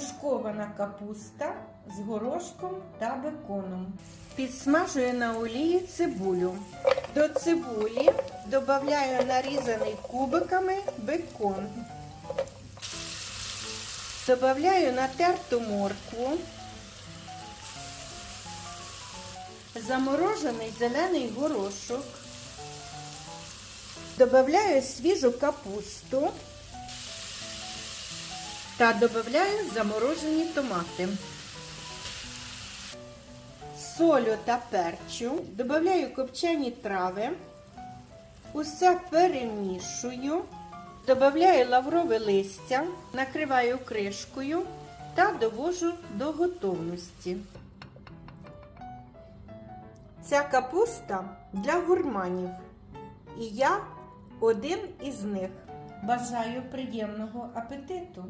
тушкована капуста з горошком та беконом. Підсмажую на олії цибулю. До цибулі додаю нарізаний кубиками бекон. Добавляю натерту моркву, заморожений зелений горошок, добавляю свіжу капусту та додаю заморожені томати. Солю та перчу, додаю копчені трави, усе перемішую. Добавляю лаврове листя, накриваю кришкою та довожу до готовності. Ця капуста для гурманів. І я один із них. Бажаю приємного апетиту!